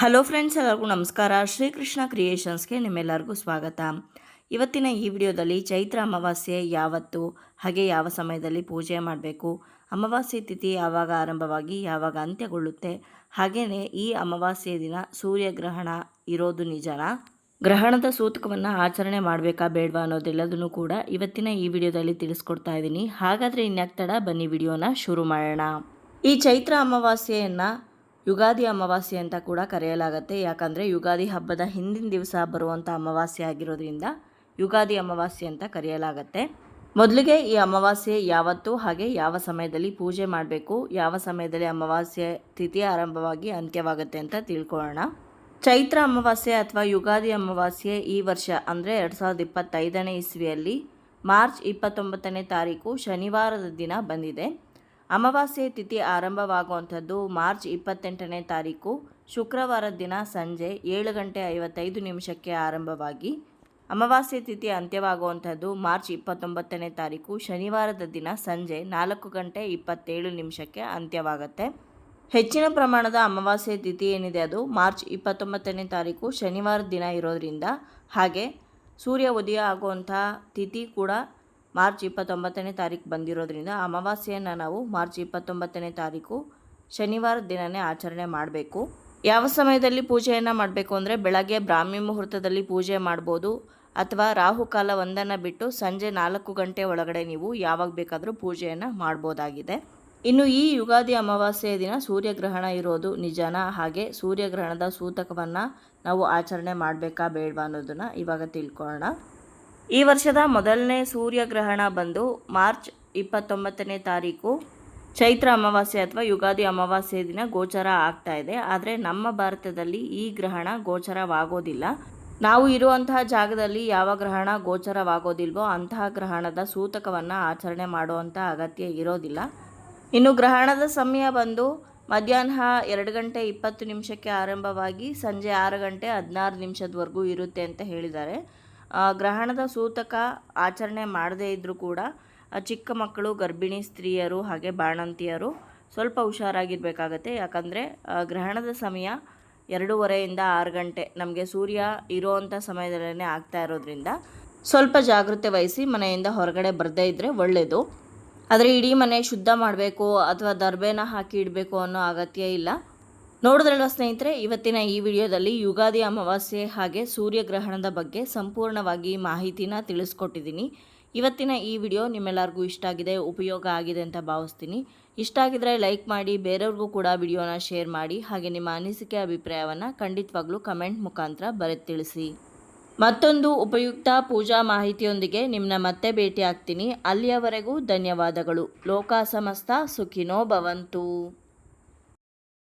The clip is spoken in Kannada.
ಹಲೋ ಫ್ರೆಂಡ್ಸ್ ಎಲ್ಲರಿಗೂ ನಮಸ್ಕಾರ. ಶ್ರೀಕೃಷ್ಣ ಕ್ರಿಯೇಷನ್ಸ್ಗೆ ನಿಮ್ಮೆಲ್ಲರಿಗೂ ಸ್ವಾಗತ. ಇವತ್ತಿನ ಈ ವಿಡಿಯೋದಲ್ಲಿ ಚೈತ್ರ ಅಮಾವಾಸ್ಯೆ ಯಾವತ್ತು, ಹಾಗೆ ಯಾವ ಸಮಯದಲ್ಲಿ ಪೂಜೆ ಮಾಡಬೇಕು, ಅಮಾವಾಸ್ಯೆ ತಿಥಿ ಯಾವಾಗ ಆರಂಭವಾಗಿ, ಯಾವಾಗ ಅಂತ್ಯಗೊಳ್ಳುತ್ತೆ ಹಾಗೆಯೇ ಈ ಅಮಾವಾಸ್ಯೆ ದಿನ ಸೂರ್ಯಗ್ರಹಣ ಇರೋದು ನಿಜನಾ? ಗ್ರಹಣದ ಸೂತಕವನ್ನು ಆಚರಣೆ ಮಾಡಬೇಕಾ ಬೇಡವಾ ಅನ್ನೋದೆಲ್ಲದನ್ನು ಕೂಡ ಇವತ್ತಿನ ಈ ವಿಡಿಯೋದಲ್ಲಿ ತಿಳಿಸ್ಕೊಡ್ತಾ ಇದ್ದೀನಿ. ಹಾಗಾದರೆ ಇನ್ಯಾಕ್ತಡ ಬನ್ನಿ ವಿಡಿಯೋನ ಶುರು ಮಾಡೋಣ. ಈ ಚೈತ್ರ ಅಮಾವಾಸ್ಯೆಯನ್ನು ಯುಗಾದಿ ಅಮಾವಾಸ್ಯೆ ಅಂತ ಕೂಡ ಕರೆಯಲಾಗುತ್ತೆ. ಯಾಕಂದರೆ ಯುಗಾದಿ ಹಬ್ಬದ ಹಿಂದಿನ ದಿವಸ ಬರುವಂಥ ಅಮಾವಾಸ್ಯೆ ಆಗಿರೋದ್ರಿಂದ ಯುಗಾದಿ ಅಮಾವಾಸ್ಯೆ ಅಂತ ಕರೆಯಲಾಗುತ್ತೆ. ಮೊದಲಿಗೆ ಈ ಅಮಾವಾಸ್ಯೆ ಯಾವತ್ತು ಹಾಗೆ ಯಾವ ಸಮಯದಲ್ಲಿ ಪೂಜೆ ಮಾಡಬೇಕು, ಯಾವ ಸಮಯದಲ್ಲಿ ಅಮಾವಾಸ್ಯೆ ತಿಥಿ ಆರಂಭವಾಗಿ ಅಂತ್ಯವಾಗುತ್ತೆ ಅಂತ ತಿಳ್ಕೊಳ್ಳೋಣ. ಚೈತ್ರ ಅಮಾವಾಸ್ಯೆ ಅಥವಾ ಯುಗಾದಿ ಅಮಾವಾಸ್ಯೆ ಈ ವರ್ಷ ಅಂದರೆ ಎರಡು ಸಾವಿರದ ಇಪ್ಪತ್ತೈದನೇ ಇಸ್ವಿಯಲ್ಲಿ ಮಾರ್ಚ್ ಇಪ್ಪತ್ತೊಂಬತ್ತನೇ ತಾರೀಕು ಶನಿವಾರದ ದಿನ ಬಂದಿದೆ. ಅಮಾವಾಸ್ಯೆ ತಿಥಿ ಆರಂಭವಾಗುವಂಥದ್ದು ಮಾರ್ಚ್ ಇಪ್ಪತ್ತೆಂಟನೇ ತಾರೀಕು. ಶುಕ್ರವಾರದ ದಿನ ಸಂಜೆ ಏಳು ಗಂಟೆ ಐವತ್ತೈದು ನಿಮಿಷಕ್ಕೆ ಆರಂಭವಾಗಿ ಅಮಾವಾಸ್ಯೆ ತಿಥಿ ಅಂತ್ಯವಾಗುವಂಥದ್ದು ಮಾರ್ಚ್ ಇಪ್ಪತ್ತೊಂಬತ್ತನೇ ತಾರೀಕು. ಶನಿವಾರದ ದಿನ ಸಂಜೆ ನಾಲ್ಕು ಗಂಟೆ ಇಪ್ಪತ್ತೇಳು ನಿಮಿಷಕ್ಕೆ ಅಂತ್ಯವಾಗುತ್ತೆ. ಹೆಚ್ಚಿನ ಪ್ರಮಾಣದ ಅಮಾವಾಸ್ಯೆ ತಿಥಿ ಏನಿದೆ ಅದು? ಮಾರ್ಚ್ ಇಪ್ಪತ್ತೊಂಬತ್ತನೇ ತಾರೀಕು ಶನಿವಾರದ ದಿನ ಇರೋದ್ರಿಂದ ಹಾಗೆ ಸೂರ್ಯ ಉದಯ ಆಗುವಂಥ ತಿಥಿ ಕೂಡ ಮಾರ್ಚ್ ಇಪ್ಪತ್ತೊಂಬತ್ತನೇ ತಾರೀಕು ಬಂದಿರೋದ್ರಿಂದ ಅಮಾವಾಸ್ಯೆಯನ್ನು ನಾವು ಮಾರ್ಚ್ ಇಪ್ಪತ್ತೊಂಬತ್ತನೇ ತಾರೀಕು ಶನಿವಾರ ದಿನನೇ ಆಚರಣೆ ಮಾಡಬೇಕು. ಯಾವ ಸಮಯದಲ್ಲಿ ಪೂಜೆಯನ್ನು ಮಾಡಬೇಕು ಅಂದರೆ ಬೆಳಗ್ಗೆ ಬ್ರಾಹ್ಮಿ ಮುಹೂರ್ತದಲ್ಲಿ ಪೂಜೆ ಮಾಡ್ಬೋದು ಅಥವಾ ರಾಹುಕಾಲ ಒಂದನ್ನು ಬಿಟ್ಟು ಸಂಜೆ ನಾಲ್ಕು ಗಂಟೆ ಒಳಗಡೆ ನೀವು ಯಾವಾಗ ಬೇಕಾದರೂ ಪೂಜೆಯನ್ನು ಮಾಡ್ಬೋದಾಗಿದೆ. ಇನ್ನು ಈ ಯುಗಾದಿ ಅಮಾವಾಸ್ಯೆಯ ದಿನ ಸೂರ್ಯಗ್ರಹಣ ಇರೋದು ನಿಜಾನ. ಹಾಗೆ ಸೂರ್ಯಗ್ರಹಣದ ಸೂತಕವನ್ನು ನಾವು ಆಚರಣೆ ಮಾಡಬೇಕಾ ಬೇಡವಾ ಅನ್ನೋದನ್ನು ಇವಾಗ ತಿಳ್ಕೊಳ್ಳೋಣ. ಈ ವರ್ಷದ ಮೊದಲನೇ ಸೂರ್ಯಗ್ರಹಣ ಬಂದು ಮಾರ್ಚ್ ಇಪ್ಪತ್ತೊಂಬತ್ತನೇ ತಾರೀಕು. ಚೈತ್ರ ಅಮಾವಾಸ್ಯೆ ಅಥವಾ ಯುಗಾದಿ ಅಮಾವಾಸ್ಯೆ ದಿನ ಗೋಚರ ಆಗ್ತಾ ಇದೆ. ಆದರೆ ನಮ್ಮ ಭಾರತದಲ್ಲಿ ಈ ಗ್ರಹಣ ಗೋಚರವಾಗೋದಿಲ್ಲ. ನಾವು ಇರುವಂತಹ ಜಾಗದಲ್ಲಿ ಯಾವ ಗ್ರಹಣ ಗೋಚರವಾಗೋದಿಲ್ವೋ ಅಂತಹ ಗ್ರಹಣದ ಸೂತಕವನ್ನು ಆಚರಣೆ ಮಾಡುವಂಥ ಅಗತ್ಯ ಇರೋದಿಲ್ಲ. ಇನ್ನು ಗ್ರಹಣದ ಸಮಯ ಬಂದು ಮಧ್ಯಾಹ್ನ ಎರಡು ಗಂಟೆ ಇಪ್ಪತ್ತು ನಿಮಿಷಕ್ಕೆ ಆರಂಭವಾಗಿ ಸಂಜೆ ಆರು ಗಂಟೆ ಹದಿನಾರು ನಿಮಿಷದವರೆಗೂ ಇರುತ್ತೆ ಅಂತ ಹೇಳಿದ್ದಾರೆ. ಗ್ರಹಣದ ಸೂತಕ ಆಚರಣೆ ಮಾಡದೇ ಇದ್ದರೂ ಕೂಡ ಚಿಕ್ಕ ಮಕ್ಕಳು, ಗರ್ಭಿಣಿ ಸ್ತ್ರೀಯರು ಹಾಗೆ ಬಾಣಂತಿಯರು ಸ್ವಲ್ಪ ಹುಷಾರಾಗಿರಬೇಕಾಗತ್ತೆ. ಯಾಕಂದರೆ ಗ್ರಹಣದ ಸಮಯ ಎರಡೂವರೆಯಿಂದ ಆರು ಗಂಟೆ. ನಮಗೆ ಸೂರ್ಯ ಇರೋವಂಥ ಸಮಯದಲ್ಲೇ ಆಗ್ತಾ ಇರೋದ್ರಿಂದ ಸ್ವಲ್ಪ ಜಾಗೃತೆ ವಹಿಸಿ ಮನೆಯಿಂದ ಹೊರಗಡೆ ಬರದೇ ಇದ್ದರೆ ಒಳ್ಳೆಯದು ಆದರೆ ಇಡೀ ಮನೆ ಶುದ್ಧ ಮಾಡಬೇಕು ಅಥವಾ ದರ್ಬೆನ ಹಾಕಿ ಇಡಬೇಕು ಅನ್ನೋ ಅಗತ್ಯ ಇಲ್ಲ. ನೋಡಿದ್ರಲ್ವ ಸ್ನೇಹಿತರೆ, ಇವತ್ತಿನ ಈ ವಿಡಿಯೋದಲ್ಲಿ ಯುಗಾದಿ ಅಮಾವಾಸ್ಯೆ ಹಾಗೆ ಸೂರ್ಯಗ್ರಹಣದ ಬಗ್ಗೆ ಸಂಪೂರ್ಣವಾಗಿ ಮಾಹಿತಿನ ತಿಳಿಸ್ಕೊಟ್ಟಿದ್ದೀನಿ. ಇವತ್ತಿನ ಈ ವಿಡಿಯೋ ನಿಮ್ಮೆಲ್ಲರಿಗೂ ಇಷ್ಟ ಆಗಿದೆ, ಉಪಯೋಗ ಆಗಿದೆ ಅಂತ ಭಾವಿಸ್ತೀನಿ. ಇಷ್ಟ ಆಗಿದ್ರೆ ಲೈಕ್ ಮಾಡಿ, ಬೇರೆಯವ್ರಿಗೂ ಕೂಡ ವಿಡಿಯೋನ ಶೇರ್ ಮಾಡಿ, ಹಾಗೆ ನಿಮ್ಮ ಅನಿಸಿಕೆ, ಅಭಿಪ್ರಾಯವನ್ನು ಖಂಡಿತವಾಗ್ಲೂ ಕಮೆಂಟ್ ಮುಖಾಂತರ ಬರೆದು ತಿಳಿಸಿ. ಮತ್ತೊಂದು ಉಪಯುಕ್ತ ಪೂಜಾ ಮಾಹಿತಿಯೊಂದಿಗೆ ನಿಮ್ಮನ್ನ ಮತ್ತೆ ಭೇಟಿ ಆಗ್ತೀನಿ ಅಲ್ಲಿಯವರೆಗೂ ಧನ್ಯವಾದಗಳು. ಲೋಕ ಸಮಸ್ತ ಸುಖಿನೋ ಭವಂತು.